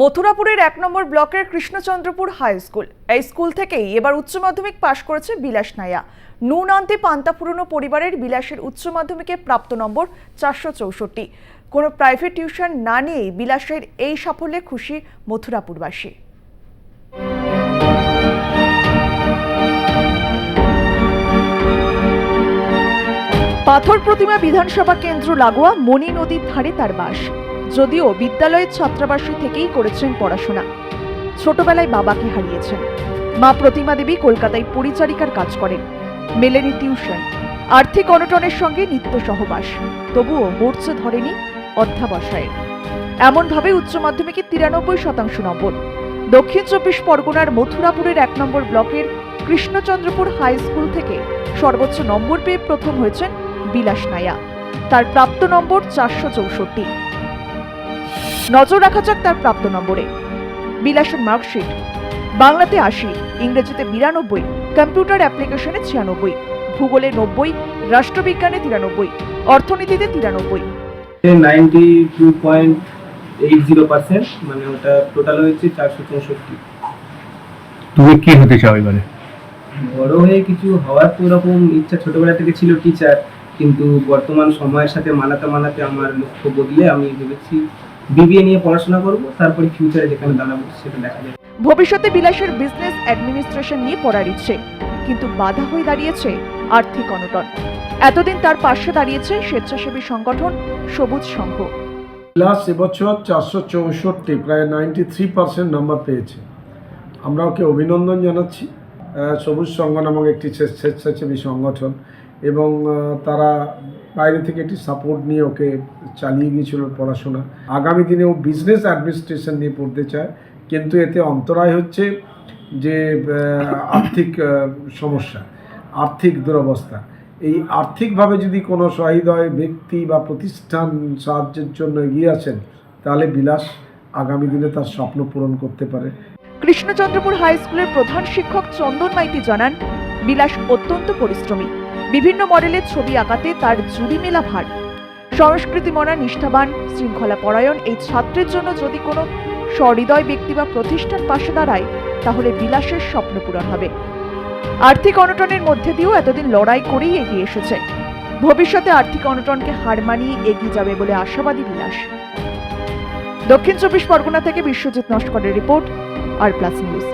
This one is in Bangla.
মথুরাপুরের এক নম্বর ব্লকের কৃষ্ণচন্দ্রপুর হাই স্কুল। এই স্কুল থেকেই এবার উচ্চ মাধ্যমিক পাশ করেছে বিলাস নাইয়া। নুন আনতে পান্তা পুরনো পরিবারের বিলাসের উচ্চ মাধ্যমিকে প্রাপ্ত নম্বর চারশো চৌষট্টি। কোনো প্রাইভেট টিউশন না নিয়েই বিলাসের এই সাফল্যে খুশি মথুরাপুরবাসী। পাথর প্রতিমা বিধানসভা কেন্দ্র লাগোয়া মণি নদীর ধারে তার বাস। যদিও বিদ্যালয়ের ছাত্রাবাসী থেকেই করেছেন পড়াশোনা। ছোটবেলায় বাবাকে হারিয়েছেন। মা প্রতিমা দেবী কলকাতায় পরিচারিকার কাজ করেন। মেলেনি টিউশন, আর্থিক অনটনের সঙ্গে নিত্য সহবাস। তবুও মরছে ধরেনি অধ্যাবসায়। এমনভাবে উচ্চ মাধ্যমিকে তিরানব্বই শতাংশ নম্বর। দক্ষিণ চব্বিশ পরগনার মথুরাপুরের এক নম্বর ব্লকের কৃষ্ণচন্দ্রপুর হাই স্কুল থেকে সর্বোচ্চ নম্বর পেয়ে প্রথম হয়েছেন বিলাস নায়া। তার প্রাপ্ত নম্বর চারশো চৌষট্টি। নজর রাখা যাক তার প্রাপ্ত নম্বরে। বিলাসের মার্কশিট। বাংলাতে আশি ইংরেজিতে বিরানব্বই কম্পিউটার অ্যাপ্লিকেশনে ছিয়ানব্বই ভূগোলে নব্বই রাষ্ট্রবিজ্ঞানে তিরানব্বই অর্থনীতিতে তিরানব্বই। Ninety two point eight zero percent মানে ওটা টোটাল হয়েছে চারশো চৌষট্টি। তুমি কি হতে চাও এবারে? বড় হয়ে কিছু হওয়ার তো ওরকম ইচ্ছা ছোটবেলা থেকে ছিল টিচার কিন্তু বর্তমান সময়ের সাথে মানাতে মানাতে আমার লক্ষ্য বদলে আমি ভেবেছি বিবিএ নিয়ে পড়াশোনা করব তারপরে ফিউচারে যেখানে দাঁড়াবো সেটা দেখা যাবে। ভবিষ্যতে বিলাসের বিজনেস অ্যাডমিনিস্ট্রেশন নিয়ে পড়ার ইচ্ছে কিন্তু বাধা হয়ে দাঁড়িয়েছে আর্থিক অনটন। এতদিন তার পাশে দাঁড়িয়েছে স্বেচ্ছাসেবী সংগঠন সবুজ সংঘ। লাস্ট এবছর চারশো চৌষট্টি প্রায় নাইনটি থ্রি পার্সেন্ট নাম্বার পেয়েছে। আমরা ওকে অভিনন্দন জানাচ্ছি। আহ, সবুজ সংঘ নামক একটি স্বেচ্ছাসেবী সংগঠন এবং আহ, তারা বাইরে থেকে একটি সাপোর্ট নিয়ে ওকে চালিয়ে গিয়েছিল পড়াশোনা। আগামী দিনে ও বিজনেস অ্যাডমিনিস্ট্রেশন নিয়ে পড়তে চায়, কিন্তু এতে অন্তরায় হচ্ছে যে আর্থিক সমস্যা, আর্থিক দুরবস্থা। এই আর্থিকভাবে যদি কোনো সহৃদয় ব্যক্তি বা প্রতিষ্ঠান সাহায্যের জন্য এগিয়ে আছেন তাহলে বিলাস আগামী দিনে তার স্বপ্ন পূরণ করতে পারে। কৃষ্ণচন্দ্রপুর হাই স্কুলের প্রধান শিক্ষক চন্দন মাইতি জানান, বিলাস অত্যন্ত পরিশ্রমী। বিভিন্ন মডেলের ছবি আঁকাতে তার জুড়ি মেলা ভার। সংস্কৃতি মনা নিষ্ঠাবান, শৃঙ্খলা পরায়ণ এই ছাত্রের জন্য যদি কোনো সহৃদয় ব্যক্তি বা প্রতিষ্ঠান পাশে দাঁড়ায়, তাহলে বিলাসের স্বপ্ন পূরণ হবে। আর্থিক অনটনের মধ্যে দিয়েও এতদিন লড়াই করেই এগিয়ে এসেছে। ভবিষ্যতে আর্থিক অনটনকে হার মানিয়ে এগিয়ে যাবে বলে আশাবাদী বিলাস। দক্ষিণ চব্বিশ পরগনা থেকে বিশ্বজিৎ নস্করের রিপোর্ট, আর প্লাস নিউজ।